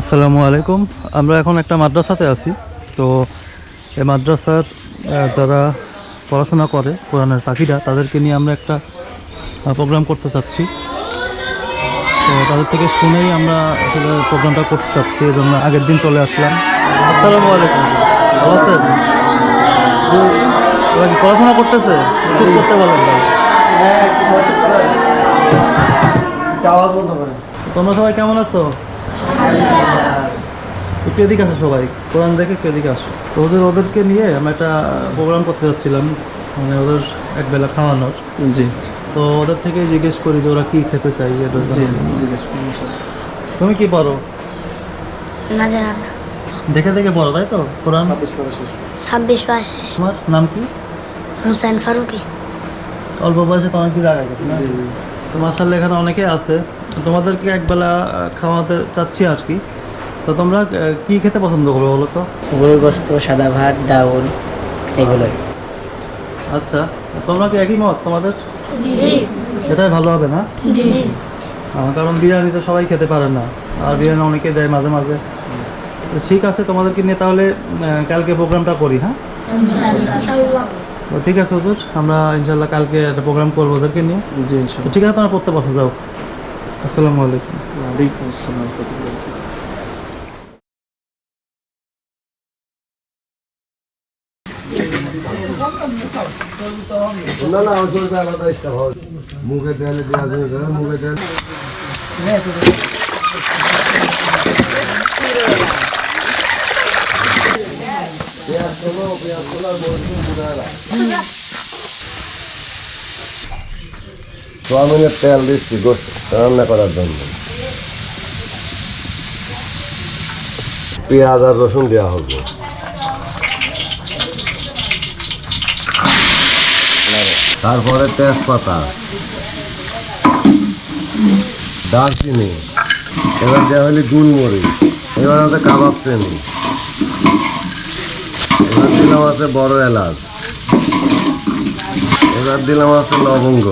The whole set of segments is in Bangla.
আসসালামু আলাইকুম। আমরা এখন একটা মাদ্রাসাতে আছি। তো এই মাদ্রাসার যারা পড়াশোনা করে কোরআনের পাখিরা তাদেরকে নিয়ে আমরা একটা প্রোগ্রাম করতে চাচ্ছি। তো তাদের থেকে শুনেই আমরা আসলে প্রোগ্রামটা করতে চাচ্ছি। এই জন্য আগের দিন চলে আসলাম। আসসালামু আলাইকুম। ভালো আছেন? পড়াশোনা করতেছে? চুপ করতে বলেন করে তোমরা সবাই কেমন আছো? একটু এদিকে আসো সবাই। কোরআন দেখে একটু এদিকে আসো। তো ওদের ওদেরকে নিয়ে আমরা একটা প্রোগ্রাম করতে যাচ্ছিলাম মানে ওদের একবেলা খাওয়ানোর। জি। তো ওদের থেকে জিজ্ঞেস করি যে ওরা কি খেতে চাই এটা জিজ্ঞেস করুন তুমি কি পারো না জানা না। দেখে দেখে পড়ো তাই তো? কোরআন? ছাব্বিশ করে শেষ। তোমার নাম কি? হুসাইন ফারুকি। অল্প বয়সে তো অনেক কিছু আগে গেছে না? তো মাসাল্লাহ এখানে অনেকে আছে। তোমাদেরকে একবেলা খাওয়াতে চাচ্ছি আর কি। তো তোমরা কি খেতে পছন্দ করবে বলো তো? গরুর গোস্ত সাদা ভাত ডাউল এগুলোই। আচ্ছা তোমরা কি একই মত তোমাদের? জি এটাই ভালো হবে না? জি। কারণ বিরিয়ানি তো সবাই খেতে পারে না। আর বিরিয়ানি অনেকে দেয় মাঝে মাঝে। তো ঠিক আছে তোমাদেরকে নিয়ে তাহলে কালকে প্রোগ্রামটা করি হ্যাঁ? তো ঠিক আছে হুজুর আমরা ইনশাল্লাহ কালকে একটা প্রোগ্রাম করব ওদেরকে নিয়ে। জি ঠিক আছে তোমরা পড়তে পারো যাও। আসসালামু আলাইকুম ওয়ালাইকুম আসসালাম রহমতুল্লাহ। না না আমার চলবে আলাদা স্টাফ হবে মুখে দেয়ালে দেওয়া যাবে মুখে দেয়ালে সোয়াবিনের তেল দিচ্ছি গোস্ত রান্না করার জন্য। পেঁয়াজ আর রসুন দেওয়া হবে। তারপরে তেজপাতা। দারচিনি। এবার দেওয়া হলে গুলমরিচ এবার আছে কাবাব শ্রেণি এবার দিলাম আছে বড় এলাচ। এবার দিলাম আছে লবঙ্গ।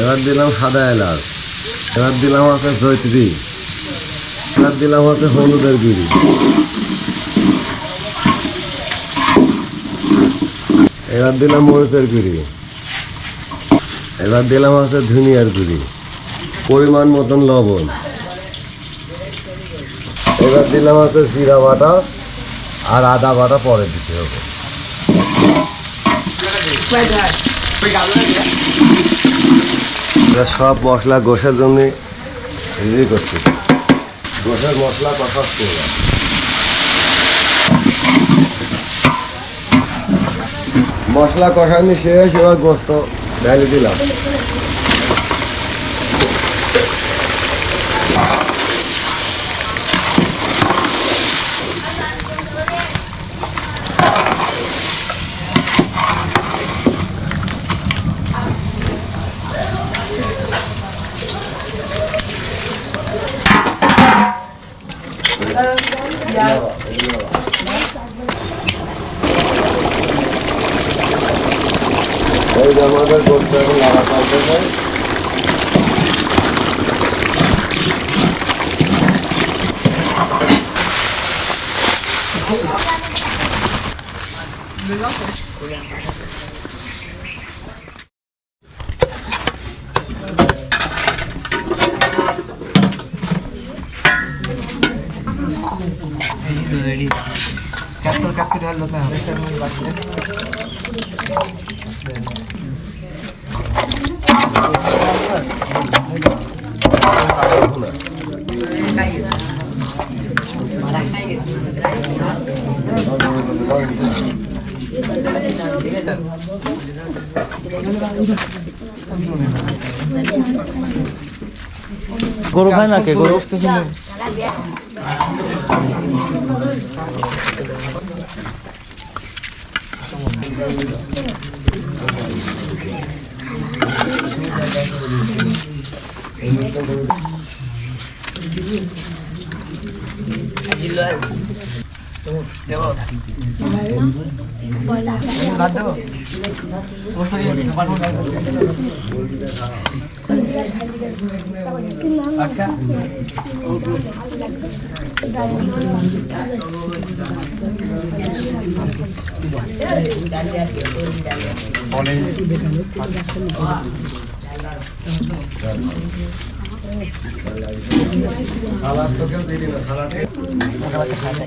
এবার দিলাম সাদা এলাচ। এবার দিলাম আছে জৈত্রী এবার দিলাম আছে হলুদের গুঁড়ি। এবার দিলাম মরিচের গুঁড়ি। এবার দিলাম আছে ধনিয়ার গুঁড়ি। পরিমাণ মতন লবণ। এবার দিলাম আছে জিরা বাটা আর আদা বাটা পরে দিতে হবে। এবার সব মশলা গোষের জন্য রেডি করছি। গোষের মশলা কষা করলাম মশলা কষানি শেষ, এবার গোস্ত ঢালি দিলাম। এই যে আমাদের গোস্ত এখন লাগা চলতেছে গরু খায় না কে? গরু ভাত দেবো খালার তোকেও দিলি না খালাতে খালাতে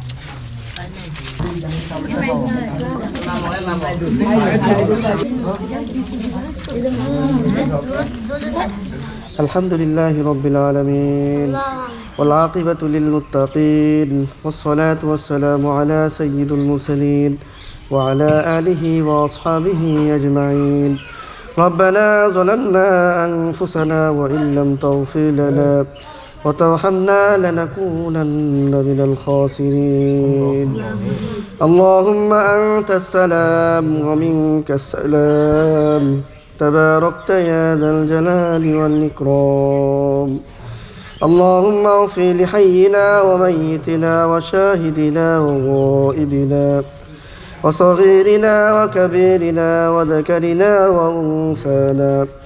الحمد لله رب العالمين والعاقبة للمتقين والصلاة والسلام على سيد المرسلين وعلى آله وأصحابه أجمعين. ربنا ظلمنا أنفسنا وإن لم تغفر لنا وترحمنا لنكونن من الخاسرين. اللهم أنت السلام ومنك السلام. تباركت يا ذا الجلال والإكرام. اللهم اغفر لحينا وميتنا وشاهدنا وغائبنا وصغيرنا وكبيرنا وذكرنا وأنثانا.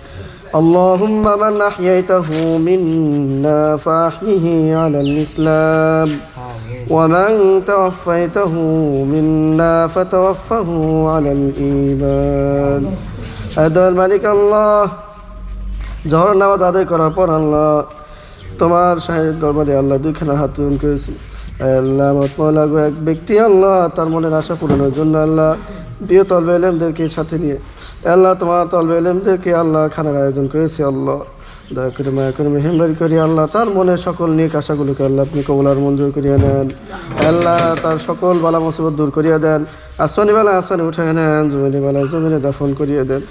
اللهم من أحييته منا فأحيه على الإسلام ومن توفيته منا فتوفه على الإيمان هذا الملك الله জহর নামাজ আদায় করার পর আল্লাহ তোমার সাহেব দরবারে আল্লাহ দুইখানা হাত তুলন করেছি আল্লাহ মতমলা এক ব্যক্তি আল্লাহ তার মনের আশা পূরণের জন্য আল্লাহ প্রিয় তলবে এলেমদেরকে সাথে নিয়ে। আল্লাহ তোমার তলবে এলেমদেরকে আল্লাহ খানার আয়োজন করেছে, আল্লাহ। দয়া করে মায়া করে মেহেমবারি করি, আল্লাহ তার মনের সকল নিয়ে আশাগুলোকে আল্লাহ আপনি কবলার মঞ্জুর করিয়া নেন আল্লাহ তার সকল বালা মুসিবত দূর করিয়া দেন। আসমানি বেলা আসমানি উঠাই নেন, জমিনি বেলা জমিনে দাফন করিয়ে দেন।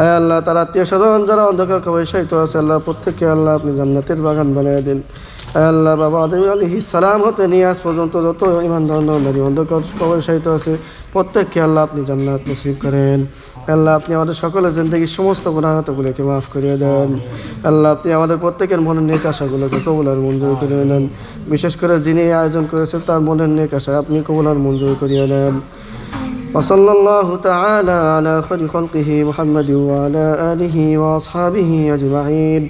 আয় আল্লাহ, তার আত্মীয় স্বজন যারা অন্ধকার সাহিত্য আছে, আল্লাহ প্রত্যেককে আল্লাহ আপনি জান্নাতের বাগান বানিয়ে দিন। আল্লাহ বাবা আদম আলী সালাম হতে নিয়ে আজ পর্যন্ত যত ইমান ধর্মী অন্ধকার কবর সাহিত্য আছে প্রত্যেককে আল্লাহ আপনি জান্নাত নসিব করেন আল্লাহ আপনি আমাদের সকলের জিন্দগির সমস্ত গুণাগতগুলোকে মাফ করিয়ে দেন আল্লাহ আপনি আমাদের প্রত্যেকের মনের নেক আশাগুলোকে কবুলার মঞ্জুর করে নেন বিশেষ করে যিনি এই আয়োজন করেছেন তার মনের নেক আশা আপনি কবুলার মঞ্জুর করিয়ে নেন وصلى الله تعالى على خير خلقه محمد وعلى آله وأصحابه أجمعين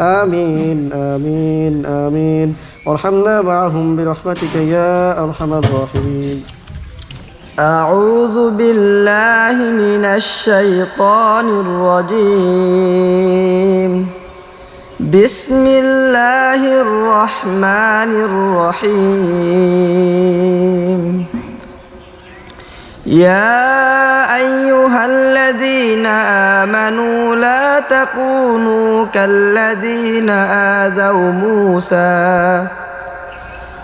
آمين آمين آمين وارحمنا معهم برحمتك يا أرحم الراحمين أعوذ بالله من الشيطان الرجيم بسم الله الرحمن الرحيم يا أيها الذين آمنوا لا تكونوا كالذين آذوا موسى.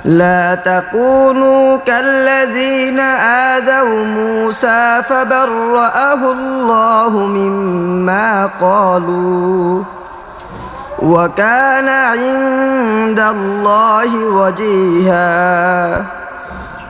لا تكونوا كالذين آذوا موسى فبرأه الله مما قالوا. وكان عند الله وجيها.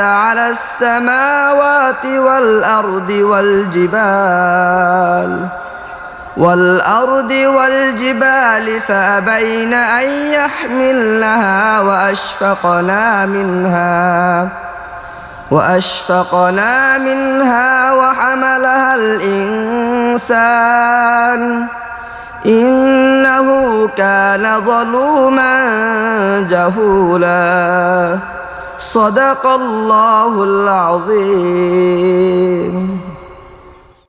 على السماوات والأرض والجبال. والأرض والجبال فأبين أن يحملنها وأشفقنا منها وأشفقنا منها وحملها الإنسان. إنه كان ظلوما جهولا. صدق الله العظيم.